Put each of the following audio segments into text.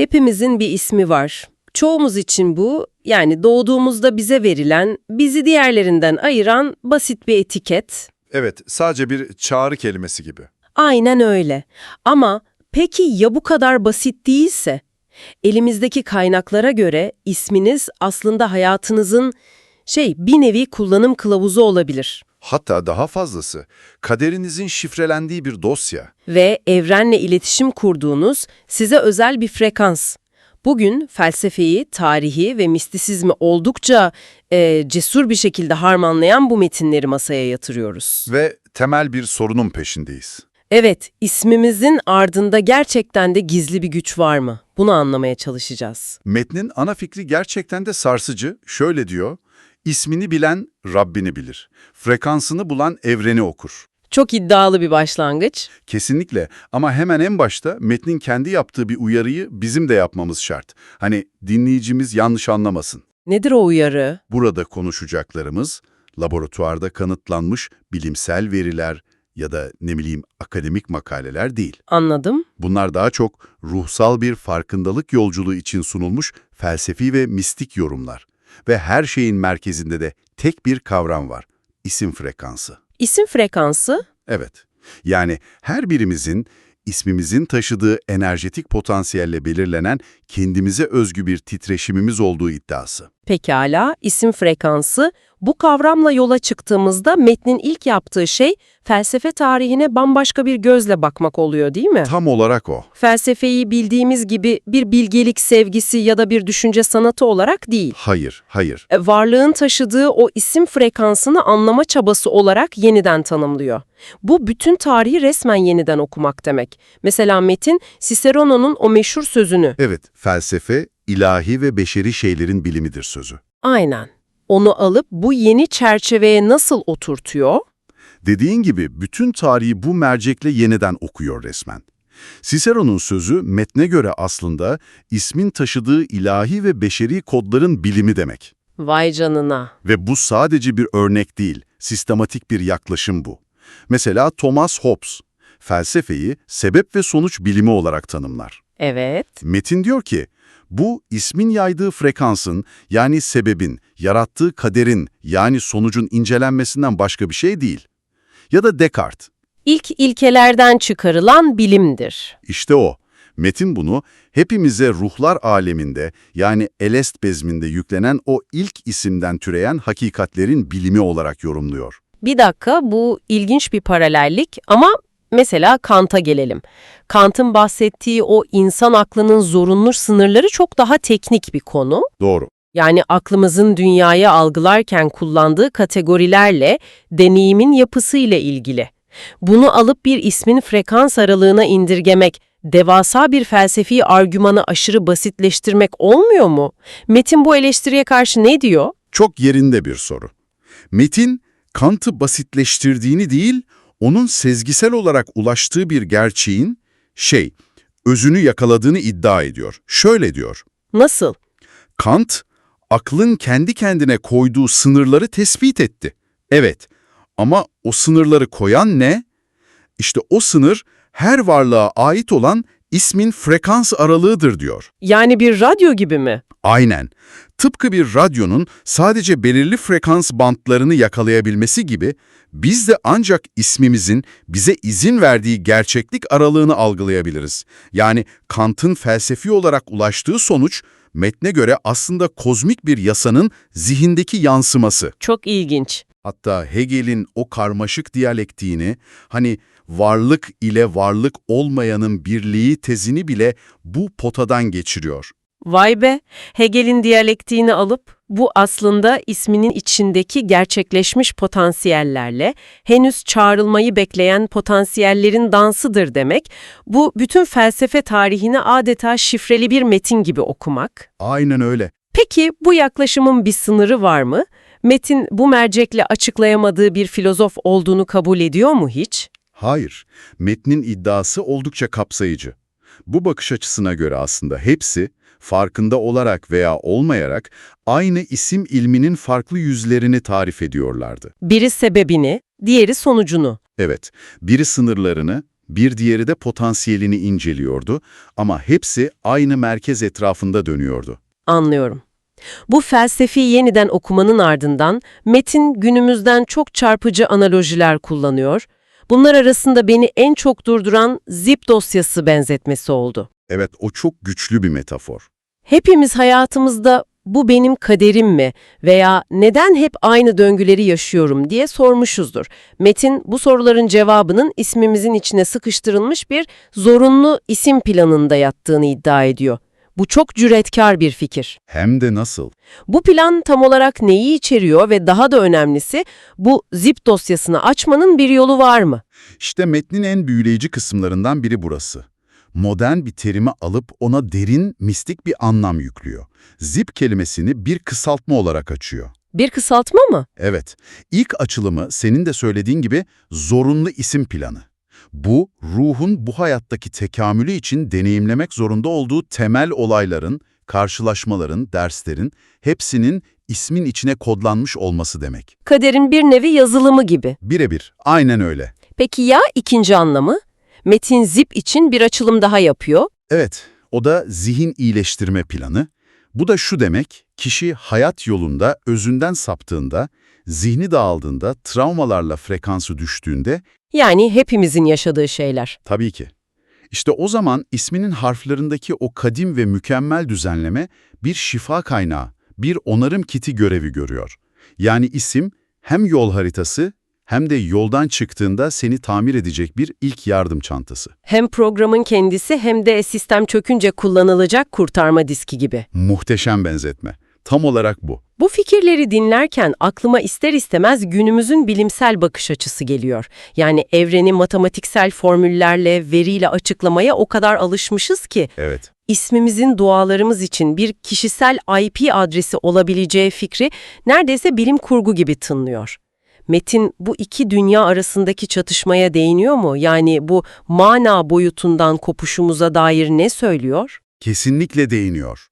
Hepimizin bir ismi var. Çoğumuz için bu, yani doğduğumuzda bize verilen, bizi diğerlerinden ayıran basit bir etiket. Evet, sadece bir çağrı kelimesi gibi. Aynen öyle. Ama peki ya bu kadar basit değilse? Elimizdeki kaynaklara göre isminiz aslında hayatınızın şey bir nevi kullanım kılavuzu olabilir. Hatta daha fazlası, kaderinizin şifrelendiği bir dosya. Ve evrenle iletişim kurduğunuz size özel bir frekans. Bugün felsefeyi, tarihi ve mistisizmi oldukça e, cesur bir şekilde harmanlayan bu metinleri masaya yatırıyoruz. Ve temel bir sorunun peşindeyiz. Evet, ismimizin ardında gerçekten de gizli bir güç var mı? Bunu anlamaya çalışacağız. Metnin ana fikri gerçekten de sarsıcı. Şöyle diyor, ismini bilen Rabbini bilir. Frekansını bulan evreni okur. Çok iddialı bir başlangıç. Kesinlikle ama hemen en başta metnin kendi yaptığı bir uyarıyı bizim de yapmamız şart. Hani dinleyicimiz yanlış anlamasın. Nedir o uyarı? Burada konuşacaklarımız laboratuvarda kanıtlanmış bilimsel veriler ya da ne bileyim akademik makaleler değil. Anladım. Bunlar daha çok ruhsal bir farkındalık yolculuğu için sunulmuş felsefi ve mistik yorumlar. Ve her şeyin merkezinde de tek bir kavram var, isim frekansı. İsim frekansı Evet, yani her birimizin ismimizin taşıdığı enerjetik potansiyelle belirlenen kendimize özgü bir titreşimimiz olduğu iddiası. Pekala, isim frekansı. Bu kavramla yola çıktığımızda metnin ilk yaptığı şey felsefe tarihine bambaşka bir gözle bakmak oluyor değil mi? Tam olarak o. Felsefeyi bildiğimiz gibi bir bilgelik sevgisi ya da bir düşünce sanatı olarak değil. Hayır, hayır. E, Varlığın taşıdığı o isim frekansını anlama çabası olarak yeniden tanımlıyor. Bu bütün tarihi resmen yeniden okumak demek. Mesela metin Cicero'nun o meşhur sözünü. Evet, felsefe, ilahi ve beşeri şeylerin bilimidir sözü. Aynen. Onu alıp bu yeni çerçeveye nasıl oturtuyor? Dediğin gibi bütün tarihi bu mercekle yeniden okuyor resmen. Cicero'nun sözü metne göre aslında ismin taşıdığı ilahi ve beşeri kodların bilimi demek. Vay canına. Ve bu sadece bir örnek değil, sistematik bir yaklaşım bu. Mesela Thomas Hobbes, felsefeyi sebep ve sonuç bilimi olarak tanımlar. Evet. Metin diyor ki, bu ismin yaydığı frekansın yani sebebin, yarattığı kaderin yani sonucun incelenmesinden başka bir şey değil. Ya da Descartes, İlk ilkelerden çıkarılan bilimdir. işte o. Metin bunu hepimize ruhlar aleminde yani Elest bezminde yüklenen o ilk isimden türeyen hakikatlerin bilimi olarak yorumluyor. Bir dakika bu ilginç bir paralellik ama mesela Kant'a gelelim. Kant'ın bahsettiği o insan aklının zorunlu sınırları çok daha teknik bir konu. Doğru. Yani aklımızın dünyayı algılarken kullandığı kategorilerle deneyimin yapısıyla ilgili. Bunu alıp bir ismin frekans aralığına indirgemek, devasa bir felsefi argümanı aşırı basitleştirmek olmuyor mu? Metin bu eleştiriye karşı ne diyor? Çok yerinde bir soru. Metin, Kant'ı basitleştirdiğini değil, onun sezgisel olarak ulaştığı bir gerçeğin, şey, özünü yakaladığını iddia ediyor. Şöyle diyor, Nasıl? Kant, aklın kendi kendine koyduğu sınırları tespit etti. Evet, ama o sınırları koyan ne? İşte o sınır, her varlığa ait olan ismin frekans aralığıdır diyor. Yani bir radyo gibi mi? Aynen. Tıpkı bir radyonun sadece belirli frekans bantlarını yakalayabilmesi gibi biz de ancak ismimizin bize izin verdiği gerçeklik aralığını algılayabiliriz. Yani Kant'ın felsefi olarak ulaştığı sonuç metne göre aslında kozmik bir yasanın zihindeki yansıması. Çok ilginç. Hatta Hegel'in o karmaşık diyalektiğini, hani varlık ile varlık olmayanın birliği tezini bile bu potadan geçiriyor. Vay be, Hegel'in diyalektiğini alıp bu aslında isminin içindeki gerçekleşmiş potansiyellerle henüz çağrılmayı bekleyen potansiyellerin dansıdır demek. Bu bütün felsefe tarihini adeta şifreli bir metin gibi okumak. Aynen öyle. Peki bu yaklaşımın bir sınırı var mı? Metin bu mercekle açıklayamadığı bir filozof olduğunu kabul ediyor mu hiç? Hayır, metnin iddiası oldukça kapsayıcı. Bu bakış açısına göre aslında hepsi, farkında olarak veya olmayarak, aynı isim ilminin farklı yüzlerini tarif ediyorlardı. Biri sebebini, diğeri sonucunu. Evet, biri sınırlarını, bir diğeri de potansiyelini inceliyordu ama hepsi aynı merkez etrafında dönüyordu. Anlıyorum. Bu felsefi yeniden okumanın ardından Metin günümüzden çok çarpıcı analojiler kullanıyor. Bunlar arasında beni en çok durduran zip dosyası benzetmesi oldu. Evet, o çok güçlü bir metafor. Hepimiz hayatımızda bu benim kaderim mi veya neden hep aynı döngüleri yaşıyorum diye sormuşuzdur. Metin bu soruların cevabının ismimizin içine sıkıştırılmış bir zorunlu isim planında yattığını iddia ediyor. Bu çok cüretkar bir fikir. Hem de nasıl? Bu plan tam olarak neyi içeriyor ve daha da önemlisi bu zip dosyasını açmanın bir yolu var mı? İşte metnin en büyüleyici kısımlarından biri burası. Modern bir terimi alıp ona derin, mistik bir anlam yüklüyor. Zip kelimesini bir kısaltma olarak açıyor. Bir kısaltma mı? Evet, ilk açılımı senin de söylediğin gibi zorunlu isim planı. Bu, ruhun bu hayattaki tekamülü için deneyimlemek zorunda olduğu temel olayların, karşılaşmaların, derslerin hepsinin ismin içine kodlanmış olması demek. Kaderin bir nevi yazılımı gibi. Birebir, aynen öyle. Peki ya ikinci anlamı? Metin zip için bir açılım daha yapıyor. Evet, o da zihin iyileştirme planı. Bu da şu demek, kişi hayat yolunda özünden saptığında, zihni dağıldığında, travmalarla frekansı düştüğünde, Yani hepimizin yaşadığı şeyler. tabii ki. İşte o zaman isminin harflerindeki o kadim ve mükemmel düzenleme bir şifa kaynağı, bir onarım kiti görevi görüyor. Yani isim hem yol haritası hem de yoldan çıktığında seni tamir edecek bir ilk yardım çantası. Hem programın kendisi hem de sistem çökünce kullanılacak kurtarma diski gibi. Muhteşem benzetme. Tam olarak bu. Bu fikirleri dinlerken aklıma ister istemez günümüzün bilimsel bakış açısı geliyor. Yani evreni matematiksel formüllerle, veriyle açıklamaya o kadar alışmışız ki Evet. ismimizin dualarımız için bir kişisel IP adresi olabileceği fikri neredeyse bilim kurgu gibi tınlıyor. Metin bu iki dünya arasındaki çatışmaya değiniyor mu? Yani bu mana boyutundan kopuşumuza dair ne söylüyor? Kesinlikle değiniyor.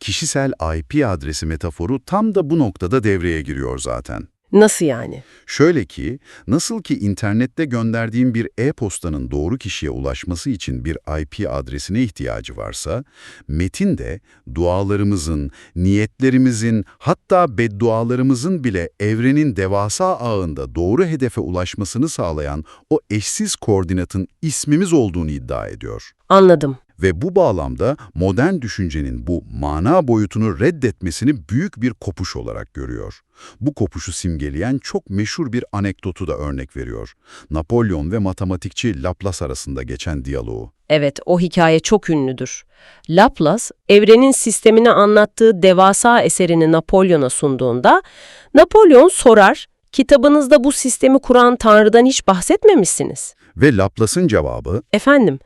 Kişisel IP adresi metaforu tam da bu noktada devreye giriyor zaten. Nasıl yani? Şöyle ki, nasıl ki internette gönderdiğim bir e-postanın doğru kişiye ulaşması için bir IP adresine ihtiyacı varsa, metin de dualarımızın, niyetlerimizin, hatta beddualarımızın bile evrenin devasa ağında doğru hedefe ulaşmasını sağlayan o eşsiz koordinatın ismimiz olduğunu iddia ediyor. Anladım. Ve bu bağlamda modern düşüncenin bu mana boyutunu reddetmesini büyük bir kopuş olarak görüyor. Bu kopuşu simgeleyen çok meşhur bir anekdotu da örnek veriyor. Napolyon ve matematikçi Laplace arasında geçen diyaloğu. Evet, o hikaye çok ünlüdür. Laplace, evrenin sistemini anlattığı devasa eserini Napolyon'a sunduğunda, Napolyon sorar, kitabınızda bu sistemi kuran Tanrı'dan hiç bahsetmemişsiniz. Ve Laplace'ın cevabı Efendim,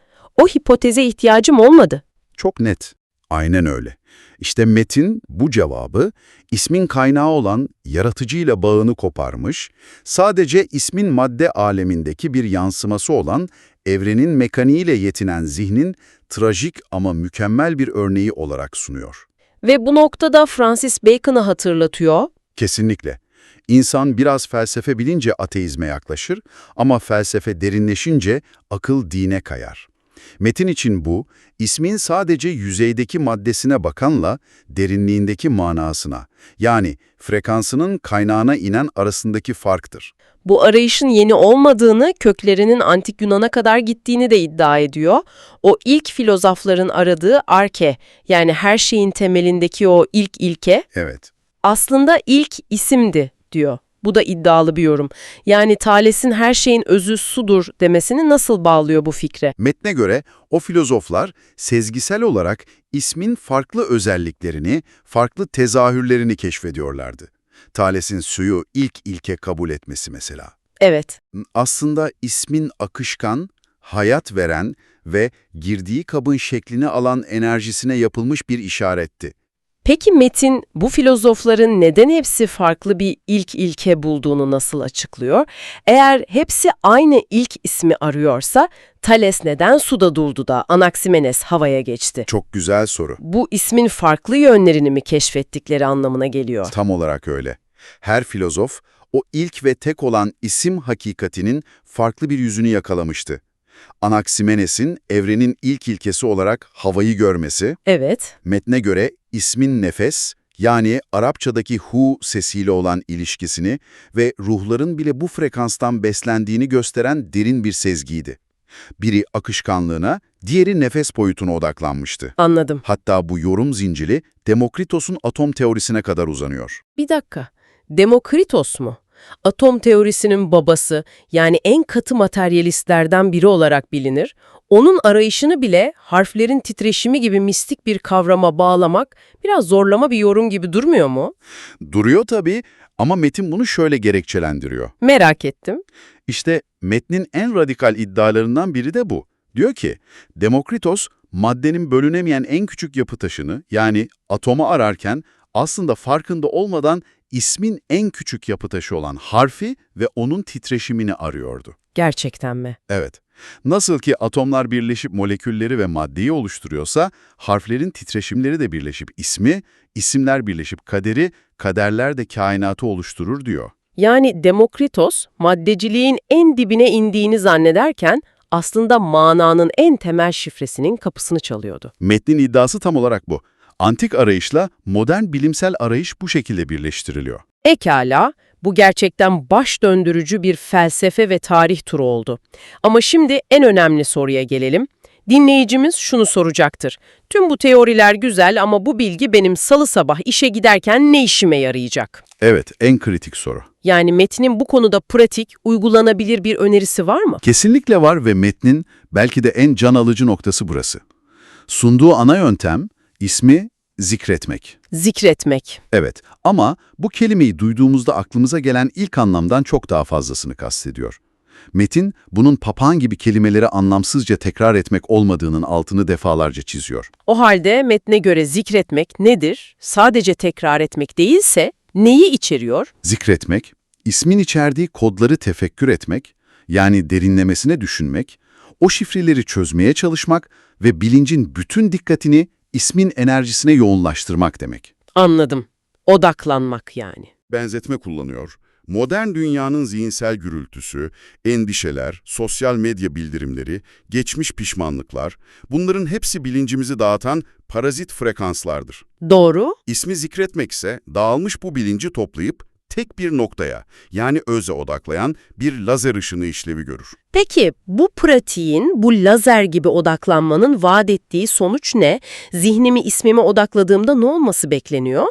o hipoteze ihtiyacım olmadı. çok net. Aynen öyle. İşte Metin bu cevabı ismin kaynağı olan yaratıcıyla bağını koparmış, sadece ismin madde alemindeki bir yansıması olan evrenin mekaniğiyle yetinen zihnin trajik ama mükemmel bir örneği olarak sunuyor. Ve bu noktada Francis Bacon'ı hatırlatıyor. Kesinlikle. İnsan biraz felsefe bilince ateizme yaklaşır ama felsefe derinleşince akıl dine kayar. Metin için bu, ismin sadece yüzeydeki maddesine bakanla derinliğindeki manasına, yani frekansının kaynağına inen arasındaki farktır. Bu arayışın yeni olmadığını, köklerinin antik Yunan'a kadar gittiğini de iddia ediyor. O ilk filozofların aradığı arke, yani her şeyin temelindeki o ilk ilke, Evet, aslında ilk isimdi diyor. Bu da iddialı bir yorum. Yani Thales'in her şeyin özü sudur demesini nasıl bağlıyor bu fikre? metne göre o filozoflar sezgisel olarak ismin farklı özelliklerini, farklı tezahürlerini keşfediyorlardı. Thales'in suyu ilk ilke kabul etmesi mesela. Evet, aslında ismin akışkan, hayat veren ve girdiği kabın şeklini alan enerjisine yapılmış bir işaretti. Peki Metin bu filozofların neden hepsi farklı bir ilk ilke bulduğunu nasıl açıklıyor? Eğer hepsi aynı ilk ismi arıyorsa Thales neden suda durdu da Anaximenes havaya geçti? Çok güzel soru. Bu ismin farklı yönlerini mi keşfettikleri anlamına geliyor? Tam olarak öyle. Her filozof o ilk ve tek olan isim hakikatinin farklı bir yüzünü yakalamıştı. Anaximenes'in evrenin ilk ilkesi olarak havayı görmesi, Evet, metne göre ismin nefes, yani Arapçadaki hu sesiyle olan ilişkisini ve ruhların bile bu frekanstan beslendiğini gösteren derin bir sezgiydi. Biri akışkanlığına, diğeri nefes boyutuna odaklanmıştı. anladım. Hatta bu yorum zinciri Demokritos'un atom teorisine kadar uzanıyor. Bir dakika. Demokritos mu? Atom teorisinin babası, yani en katı materyalistlerden biri olarak bilinir. Onun arayışını bile harflerin titreşimi gibi mistik bir kavrama bağlamak biraz zorlama bir yorum gibi durmuyor mu? Duruyor tabii ama metin bunu şöyle gerekçelendiriyor. Merak ettim. İşte metnin en radikal iddialarından biri de bu. Diyor ki, Demokritos maddenin bölünemeyen en küçük yapı taşını yani atomu ararken aslında farkında olmadan ismin en küçük yapı taşı olan harfi ve onun titreşimini arıyordu. Gerçekten mi? Evet. Nasıl ki atomlar birleşip molekülleri ve maddeyi oluşturuyorsa, harflerin titreşimleri de birleşip ismi, isimler birleşip kaderi, kaderler de kainatı oluşturur diyor. Yani Demokritos, maddeciliğin en dibine indiğini zannederken aslında mananın en temel şifresinin kapısını çalıyordu. Metnin iddiası tam olarak bu. Antik arayışla modern bilimsel arayış bu şekilde birleştiriliyor. Ekala, bu gerçekten baş döndürücü bir felsefe ve tarih turu oldu. Ama şimdi en önemli soruya gelelim. Dinleyicimiz şunu soracaktır. Tüm bu teoriler güzel ama bu bilgi benim salı sabah işe giderken ne işime yarayacak? Evet, en kritik soru. Yani metnin bu konuda pratik, uygulanabilir bir önerisi var mı? Kesinlikle var ve metnin belki de en can alıcı noktası burası. Sunduğu ana yöntem, ismi zikretmek. Zikretmek. Evet ama bu kelimeyi duyduğumuzda aklımıza gelen ilk anlamdan çok daha fazlasını kastediyor. Metin, bunun papağan gibi kelimeleri anlamsızca tekrar etmek olmadığının altını defalarca çiziyor. O halde metne göre zikretmek nedir? Sadece tekrar etmek değilse neyi içeriyor? Zikretmek, ismin içerdiği kodları tefekkür etmek, yani derinlemesine düşünmek, o şifreleri çözmeye çalışmak ve bilincin bütün dikkatini ismin enerjisine yoğunlaştırmak demek. Anladım. Odaklanmak yani. benzetme kullanıyor. Modern dünyanın zihinsel gürültüsü, endişeler, sosyal medya bildirimleri, geçmiş pişmanlıklar, bunların hepsi bilincimizi dağıtan parazit frekanslardır. Doğru. İsmi zikretmek ise dağılmış bu bilinci toplayıp tek bir noktaya, yani öze odaklayan bir lazer ışını işlevi görür. Peki bu pratiğin, bu lazer gibi odaklanmanın vaat ettiği sonuç ne? Zihnimi ismime odakladığımda ne olması bekleniyor?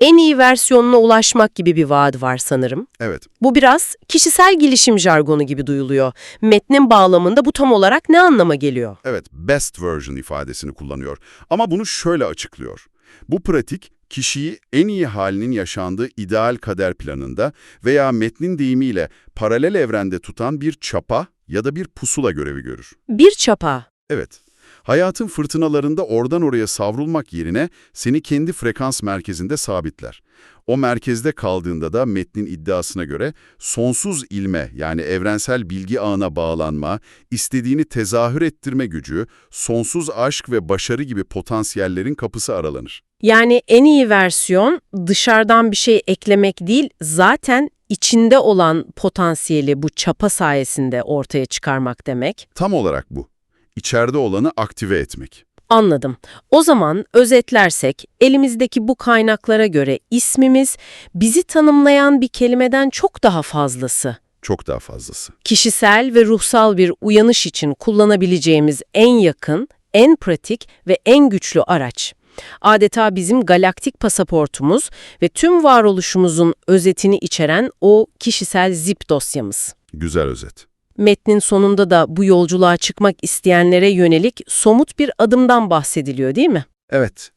En iyi versiyonuna ulaşmak gibi bir vaat var sanırım. Evet, Bu biraz kişisel gelişim jargonu gibi duyuluyor. Metnin bağlamında bu tam olarak ne anlama geliyor? Evet, best version ifadesini kullanıyor. Ama bunu şöyle açıklıyor. Bu pratik, kişiyi en iyi halinin yaşandığı ideal kader planında veya metnin deyimiyle paralel evrende tutan bir çapa ya da bir pusula görevi görür. Bir çapa. Evet, hayatın fırtınalarında oradan oraya savrulmak yerine seni kendi frekans merkezinde sabitler. O merkezde kaldığında da metnin iddiasına göre sonsuz ilme yani evrensel bilgi ağına bağlanma, istediğini tezahür ettirme gücü, sonsuz aşk ve başarı gibi potansiyellerin kapısı aralanır. Yani en iyi versiyon dışarıdan bir şey eklemek değil, zaten içinde olan potansiyeli bu çapa sayesinde ortaya çıkarmak demek. Tam olarak bu. İçeride olanı aktive etmek. Anladım. O zaman özetlersek elimizdeki bu kaynaklara göre ismimiz bizi tanımlayan bir kelimeden çok daha fazlası. Çok daha fazlası. Kişisel ve ruhsal bir uyanış için kullanabileceğimiz en yakın, en pratik ve en güçlü araç. Adeta bizim galaktik pasaportumuz ve tüm varoluşumuzun özetini içeren o kişisel zip dosyamız. Güzel özet. Metnin sonunda da bu yolculuğa çıkmak isteyenlere yönelik somut bir adımdan bahsediliyor değil mi? Evet.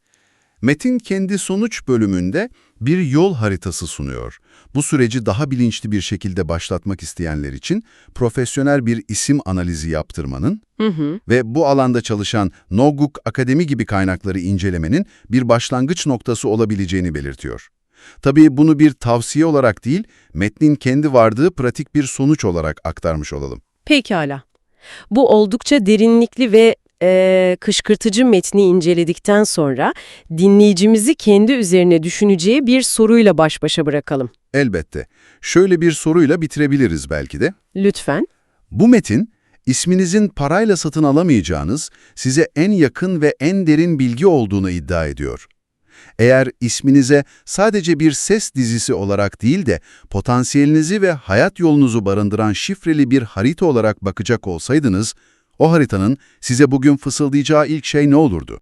Metin kendi sonuç bölümünde bir yol haritası sunuyor. Bu süreci daha bilinçli bir şekilde başlatmak isteyenler için profesyonel bir isim analizi yaptırmanın Hı hı. ve bu alanda çalışan Noguk Akademi gibi kaynakları incelemenin bir başlangıç noktası olabileceğini belirtiyor. Tabii bunu bir tavsiye olarak değil, metnin kendi vardığı pratik bir sonuç olarak aktarmış olalım. Pekala. Bu oldukça derinlikli ve eee, kışkırtıcı metni inceledikten sonra dinleyicimizi kendi üzerine düşüneceği bir soruyla baş başa bırakalım. Elbette. Şöyle bir soruyla bitirebiliriz belki de. Lütfen. Bu metin, isminizin parayla satın alamayacağınız, size en yakın ve en derin bilgi olduğunu iddia ediyor. Eğer isminize sadece bir ses dizisi olarak değil de potansiyelinizi ve hayat yolunuzu barındıran şifreli bir harita olarak bakacak olsaydınız, o haritanın size bugün fısıldayacağı ilk şey ne olurdu?